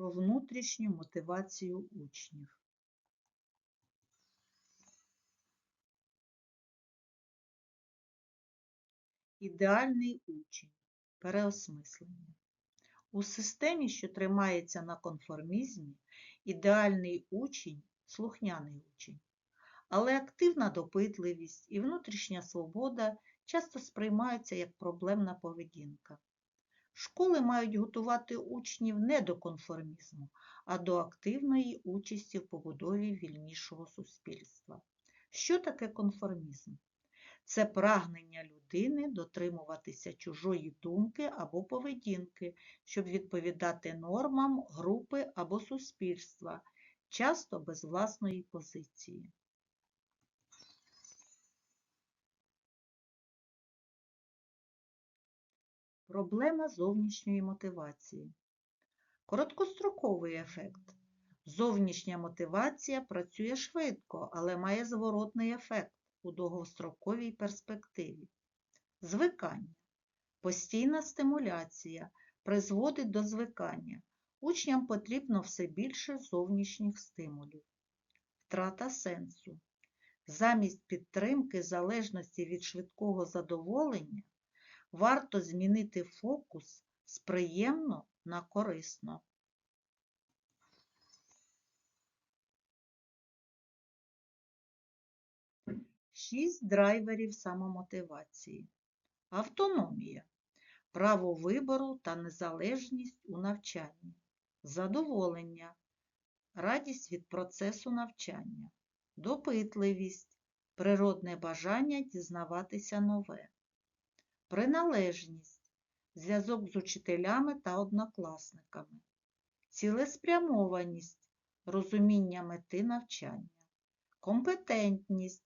про внутрішню мотивацію учнів. Ідеальний учень. Переосмислення. У системі, що тримається на конформізмі, ідеальний учень слухняний учень. Але активна допитливість і внутрішня свобода часто сприймаються як проблемна поведінка. Школи мають готувати учнів не до конформізму, а до активної участі в побудові вільнішого суспільства. Що таке конформізм? Це прагнення людини дотримуватися чужої думки або поведінки, щоб відповідати нормам групи або суспільства, часто без власної позиції. Проблема зовнішньої мотивації. Короткостроковий ефект. Зовнішня мотивація працює швидко, але має зворотний ефект у довгостроковій перспективі. Звикання. Постійна стимуляція призводить до звикання. Учням потрібно все більше зовнішніх стимулів. Втрата сенсу. Замість підтримки залежності від швидкого задоволення варто змінити фокус з приємно на корисно. Шість драйверів самомотивації. Автономія. Право вибору та незалежність у навчанні. Задоволення. Радість від процесу навчання. Допитливість. Природне бажання дізнаватися нове. Приналежність. Зв'язок з учителями та однокласниками. Цілеспрямованість. Розуміння мети навчання. Компетентність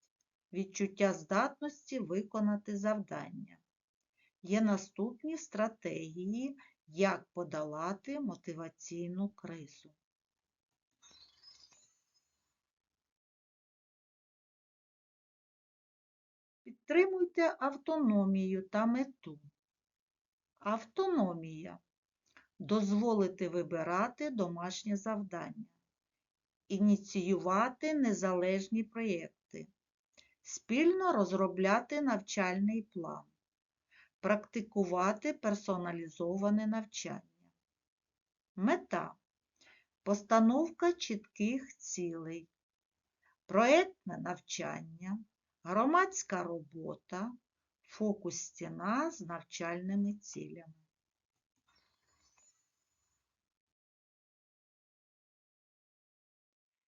відчуття здатності виконати завдання. Є наступні стратегії, як подолати мотиваційну кризу. Підтримуйте автономію та мету. Автономія. Дозволити вибирати домашнє завдання, ініціювати незалежні проєкти, спільно розробляти навчальний план, практикувати персоналізоване навчання. Мета. Постановка чітких цілей, проєктне навчання, громадська робота, фокус стіна з навчальними цілями.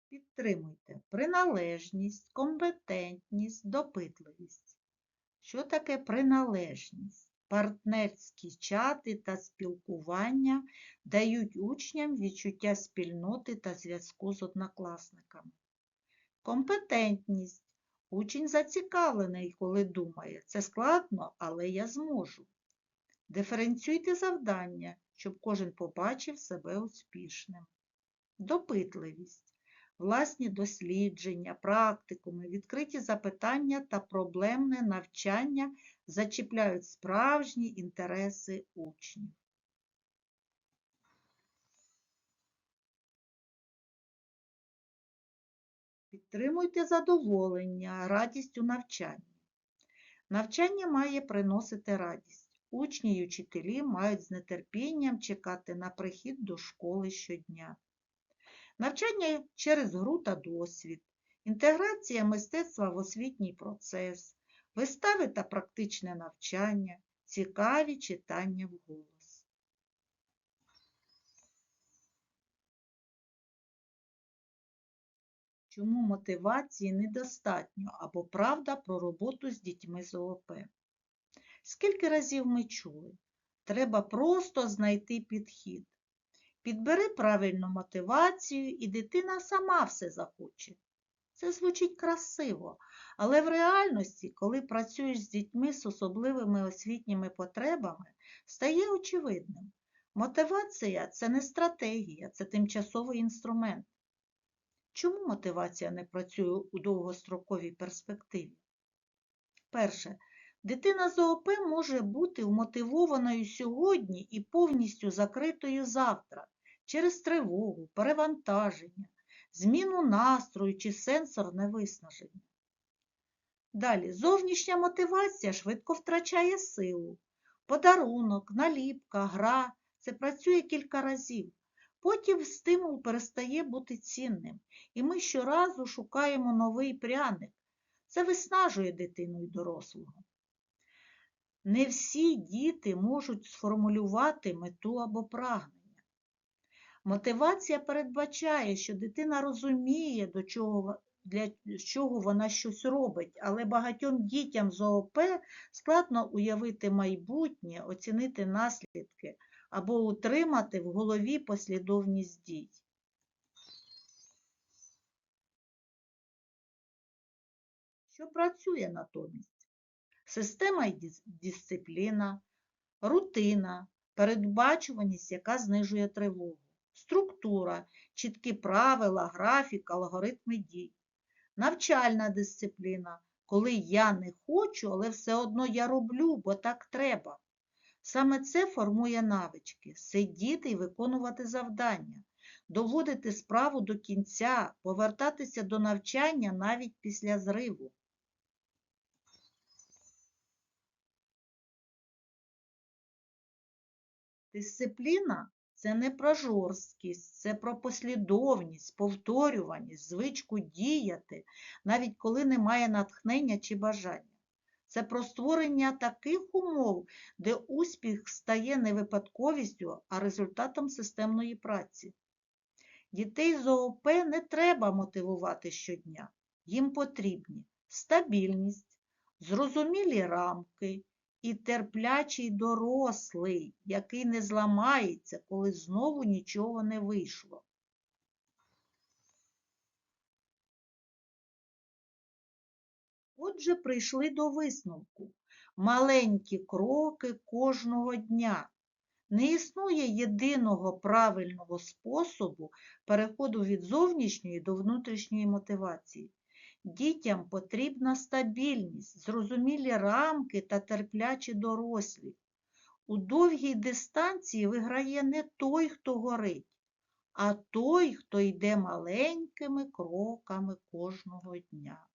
Підтримуйте приналежність, компетентність, допитливість. Що таке приналежність? Партнерські чати та спілкування дають учням відчуття спільноти та зв'язку з однокласниками. Компетентність. Учень зацікавлений, коли думає, це складно, але я зможу. Диференціюйте завдання, щоб кожен побачив себе успішним. Допитливість власні дослідження, практикуми, відкриті запитання та проблемне навчання зачіпляють справжні інтереси учнів. Підтримуйте задоволення, радість у навчанні. Навчання має приносити радість. Учні й учителі мають з нетерпінням чекати на прихід до школи щодня навчання через гру та досвід, інтеграція мистецтва в освітній процес, вистави та практичне навчання, цікаві читання вголос. Чому мотивації недостатньо або правда про роботу з дітьми з ООП? Скільки разів ми чули? Треба просто знайти підхід. Підбери правильну мотивацію, і дитина сама все захоче. Це звучить красиво, але в реальності, коли працюєш з дітьми з особливими освітніми потребами, стає очевидним. Мотивація це не стратегія, це тимчасовий інструмент. Чому мотивація не працює у довгостроковій перспективі? Перше, дитина з ООП може бути вмотивованою сьогодні і повністю закритою завтра через тривогу, перевантаження, зміну настрою чи сенсорне виснаження. Далі, зовнішня мотивація швидко втрачає силу. Подарунок, наліпка, гра це працює кілька разів. Потім стимул перестає бути цінним, і ми щоразу шукаємо новий пряник. Це виснажує дитину і дорослого. Не всі діти можуть сформулювати мету або прагнення. Мотивація передбачає, що дитина розуміє, до чого, для чого вона щось робить, але багатьом дітям з ООП складно уявити майбутнє, оцінити наслідки або утримати в голові послідовність дій. Що працює натомість? Система і дисципліна, рутина, передбачуваність, яка знижує тривогу, структура, чіткі правила, графік, алгоритми дій, навчальна дисципліна, коли я не хочу, але все одно я роблю, бо так треба. Саме це формує навички сидіти і виконувати завдання, доводити справу до кінця, повертатися до навчання навіть після зриву. Дисципліна це не про жорсткість, це про послідовність, повторюваність, звичку діяти, навіть коли немає натхнення чи бажання. Це про створення таких умов, де успіх стає не випадковістю, а результатом системної праці. Дітей з ООП не треба мотивувати щодня. Їм потрібні стабільність, зрозумілі рамки і терплячий дорослий, який не зламається, коли знову нічого не вийшло. Отже, прийшли до висновку. Маленькі кроки кожного дня. Не існує єдиного правильного способу переходу від зовнішньої до внутрішньої мотивації. Дітям потрібна стабільність, зрозумілі рамки та терплячі дорослі. У довгій дистанції виграє не той, хто горить, а той, хто йде маленькими кроками кожного дня.